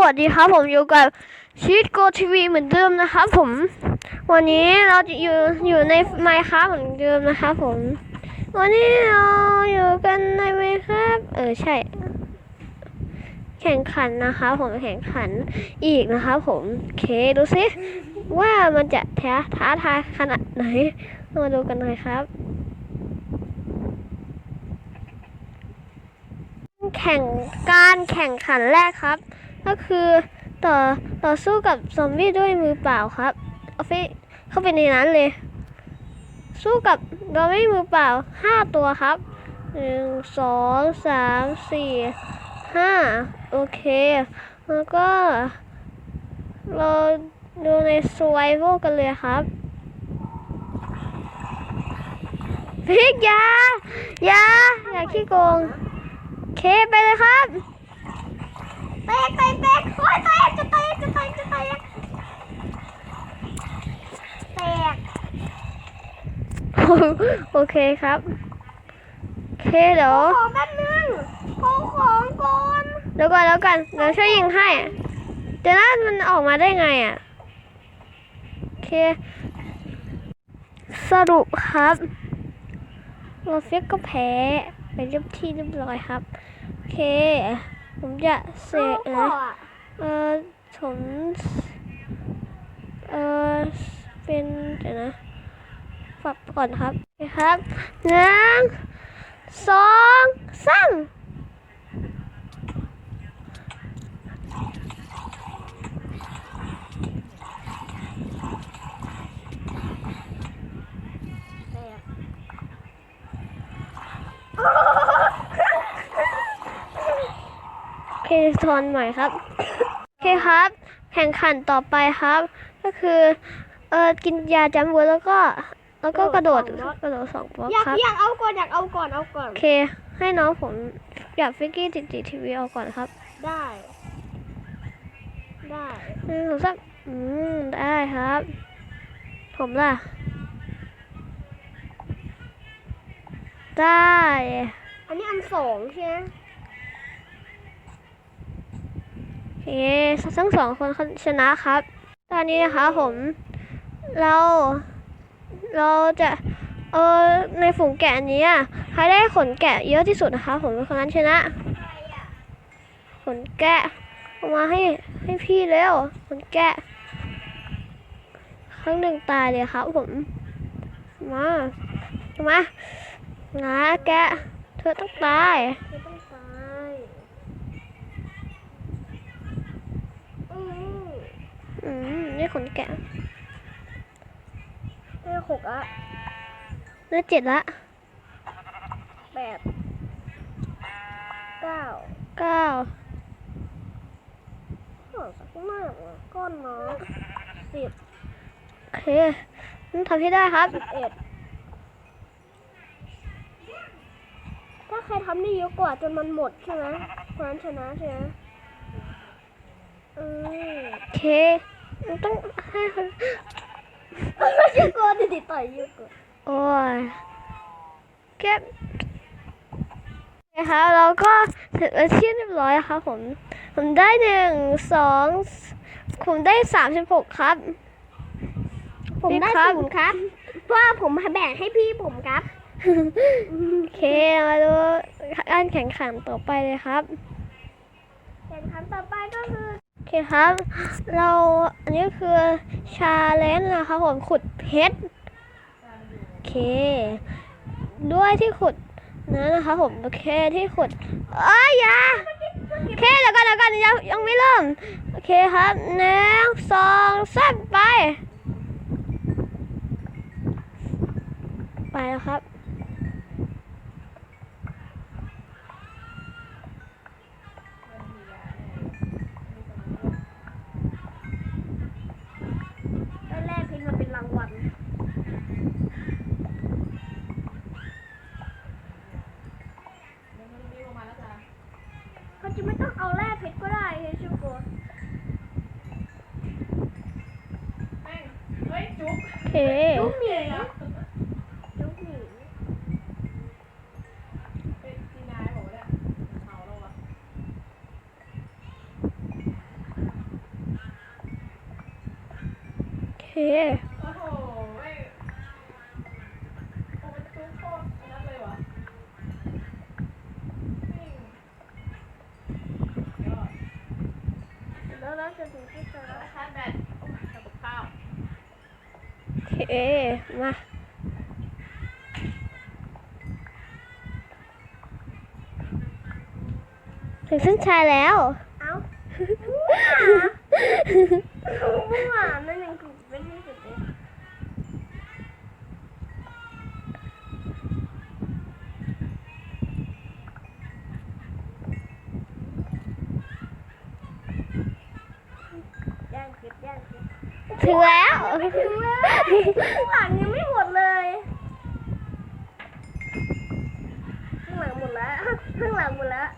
วัสดีครับ ผมอยู่กับชีตโกทีวีเหมือนเดิมนะครับผม วันนี้เราจะอยู่อยู่ในไมค์ครับเหมือนเดิมนะครับผม วันนี้เราอยู่กันในไมค์ครับ เออใช่ แข่งขันนะครับผมแข่งขันอีกนะครับผมโอเคดูสิว่ามันจะแท้ท้าทายขนาดไหนมาดูกันเลยครับแข่งการแข่งขันแรกครับ ก็คือต่อต่อสู้กับซอมบี้ด้วยมือเปล่าครับเอาไปเข้าไปในนั้นเลย สู้กับซอมบี้มือเปล่าห้าตัวครับหนึ่งสองสามสี่ห้าโอเค แล้วก็ เราดูในสไวโวกันเลยครับพิกยา ยา อย่าขี้โกง เคไปเลยครับ แตกแตกแตกโอ้ยแตกจะแตกจะแตกจะแตกแตกโอเคครับโอเคเดี๋ยวขอแป๊บนึงขอของก่อนเดี๋ยวก่อนแล้วกันเดี๋ยวช่วยยิงให้เดี๋ยวนั้นมันออกมาได้ไงอะโอเค สรุปครับเราฟิกก็แพ้ไปเรียบที่เรียบร้อยครับ โอเค ผมจะเสกขอนะอะเออผมเออเป็นเดี๋ยวนะฝับก่อนครับคครับหนึ่งสองสาม แตก โอเค ทอนใหม่ครับ โอเคครับ แข่งขันต่อไปครับ ก็คือ เออกินยาจำวัวแล้วก็ แล้วก็กระโดดกระโดดสองบล็อกอยากครับอยากเอาก่อนอยากเอาก่อนเอาก่อน โอเค ให้น้องผมอยากฟิกกี้ติดติทีวีเอาก่อนครับ ได้ ได้หนึ่งสองสามอืมได้ครับ ผมล่ะ ได้ อันนี้อันสองใช่ไหม โอเคทั้งสองคนชนะครับ ตอนนี้นะคะผมเราเราจะเออในฝูงแกะนี้ใครได้ขนแกะเยอะที่สุดนะคะ ผมเป็นคนนั้นชนะ ขนแกะเอามาให้ให้พี่เร็วขนแกะครั้งหนึ่งตายเลยครับผม มา มานะแกะ เธอต้องตายอืม อื มนี่ขนแกะได้หกอะได้เจ็ดละแปดเก้าเก้าโอ้สักมากอะก้อนน้อยสิบโอเคต้องทำให้ได้ครับสิบเอ็ดถ้าใครทำได้เยอะกว่าจนมันหมดใช่ไหมคนนั้นชนะใช่ไหมอืมโอเค มันต้องให้คนเยอะกว่าดิดิต่อยเยอะกว่าโอ้ยเก็บนะคะเราก็ถึงอาชีพเรียบร้อยแล้วครับผม ผมได้หนึ่งสองผมได้สามสิบหกครับ ผมได้ครับ ศูนย์ครับเพราะว่าผมแบ่งให้พี่ผมครับ โอเคมาดูการแข่งขันต่อไปเลยครับ แข่งขันต่อไปก็คือโอ เคครับ เราอันนี้คือชาเลนจ์นะครับผมขุดเพชรโอเค ด้วยที่ขุดนั้นนะคะผมโอเคที่ขุดเอ้ยอย่าโอเคเดี๋ยวกันเดี๋ยวกันยังยังไม่เริ่ม โอเคครับหนึ่งสองสามไป ไปแล้วครับ ได้แรกเพชรมาเป็นรางวัลเขาจะไม่ต้องเอาแร่เพชรก็ได้เฮ้ยชูโกะ โอเค จุ๊บหมีจุ๊บหมี คเอดแล้วเราจะถึงที่จะแล้วชาร์จแบตกับข้าวเคมาถึงเส้นชัยแล้ว เอ้ามั่วนั่นยังถูกเป็นที่สุดเลย ย่างคลิปย่างคลิป ถึงแล้ว ถึงแล้ว ข้างหลังยังไม่หมดเลยข้างหลังหมดแล้วข้างหลังหมดแล้ว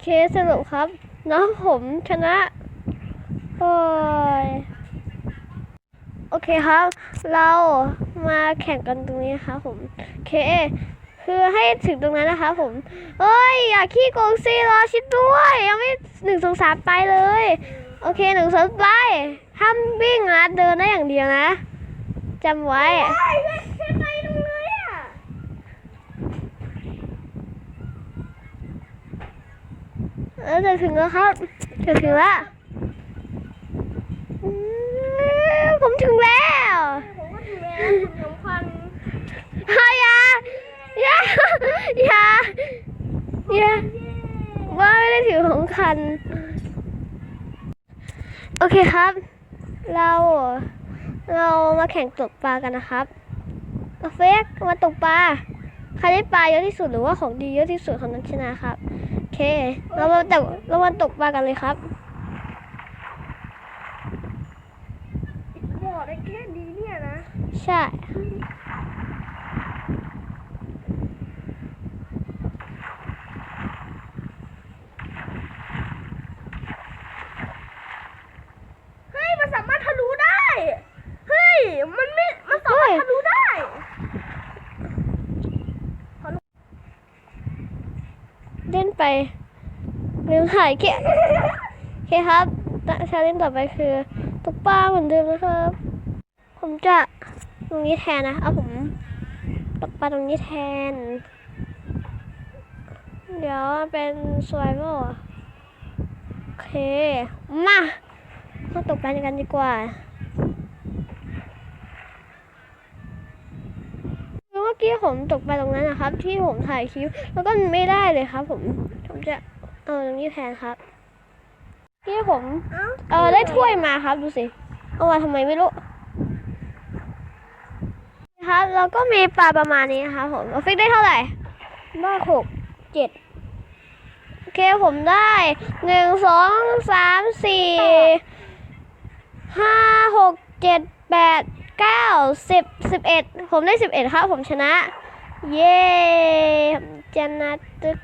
เคสรุปครับ น้องผมชนะโอ้ยโอเคครับ เรามาแข่งกันตรงนี้ครับผมเค คือให้ถึงตรงนั้นนะคะผมเอ้ย อย่าขี้โกงสิรอชิดด้วย ยังไม่หนึ่งสองสามไปเลย โอเคหนึ่งสองไป ห้ามวิ่งนะเดินได้อย่างเดียวนะจำไว้โอ้ยแค่ไปตรงเลยอะเออจะถึงแล้วครับจะถึงแล้วอืมผมถึงแล้วผมก็ถึงแล้วสำคัญเฮ้ยอย่าอย่าอย่าอย่าว่าไม่ได้ถือของคัน โอเคครับ เราเรามาแข่งตกปลากันนะครับเอาเฟกมาตกปลาใครได้ปลาเยอะที่สุดหรือว่าของดีเยอะที่สุดของนั้นชนะครับโอเค เรามาตกเรามาตกปลากันเลยครับบอกได้แค่นี้เนี่ยนะ ใช่ เฮ้ย มันสามารถทะลุได้ เฮ้ย มันไม่ มันสามารถทะลุได้ เล่น ไปลืมถ่ายเกะโอเคครับชาเลนต่อไปคือตกปลาเหมือนเดิมนะครับ ผมจะตรงนี้แทนนะเอาผมตกปลาตรงนี้แทน เดี๋ยวเป็น survival อะโอเค มามาตกปลากันดีกว่าคือเมื่อ กี้ผมตกปลาตรงนั้นนะครับ ที่ผมถ่ายคลิปแล้วก็ไม่ได้เลยครับ ผมผมจะเอาตรงนี้แทนครับที่ผมเอ้าเออได้ถ้วยมาครับดูสิเอามาทำไมไม่รู้ครับแล้วก็มีปลาประมาณนี้นะครับผมเอาฟิกได้เท่าไหร่ได้หกเจ็ดโอเคผมได้หนึ่งสองสามสี่ห้าหกเจ็ดแปด เก้าสิบสิบเอ็ดผมได้สิบเอ็ดครับผมชนะ เย้ผมชนะตึก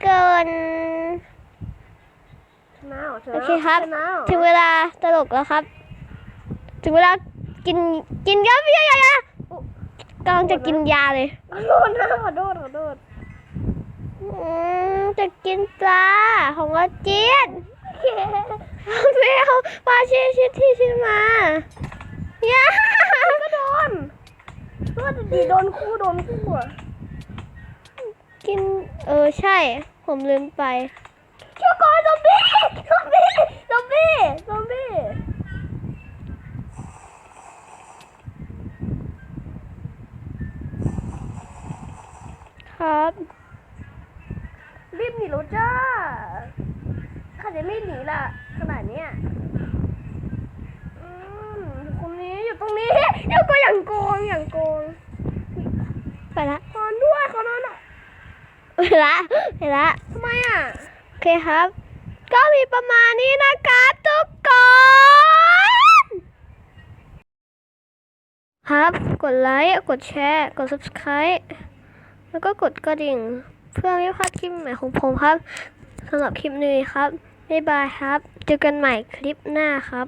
เกินชนะเหรอชนะโอเคครับชนะเหรอถึงเวลาตลกแล้วครับ ถึงเวลากินกินยาพี่ยายากำลังจะกินยาเลยขอโทษนะขอโทษขอโทษอืมจะกินปลาของอาเจียนไม่เอาปลาชิชิที่ชิมา ย่าก็โดนก็ดีโดนคู่โดนคู่อะกิน เออใช่ ผมลืมไปเชี่ยวกอนซอมบี้ซอมบี้ซอมบี้ซอมบี้ครับ รีบหนีรถจ้าข้าจะไม่หนีล่ะ ขนาดเนี้ย นนี้อยู่ตรงนี้เดี๋ยวก็อย่างโกงอย่างโกงไปละขอนด้วยขอนอนอะไปละไปละทำไมอะโอเคครับ ก็มีประมาณนี้นะครับทุกคนครับ กดไลค์ กดแชร์ กด subscribe แล้วก็กดกระดิ่ง เพื่อไม่พลาดคลิปใหม่ของผมครับสำหรับคลิปนี้ครับบ๊ายบายครับ เจอกันใหม่คลิปหน้าครับ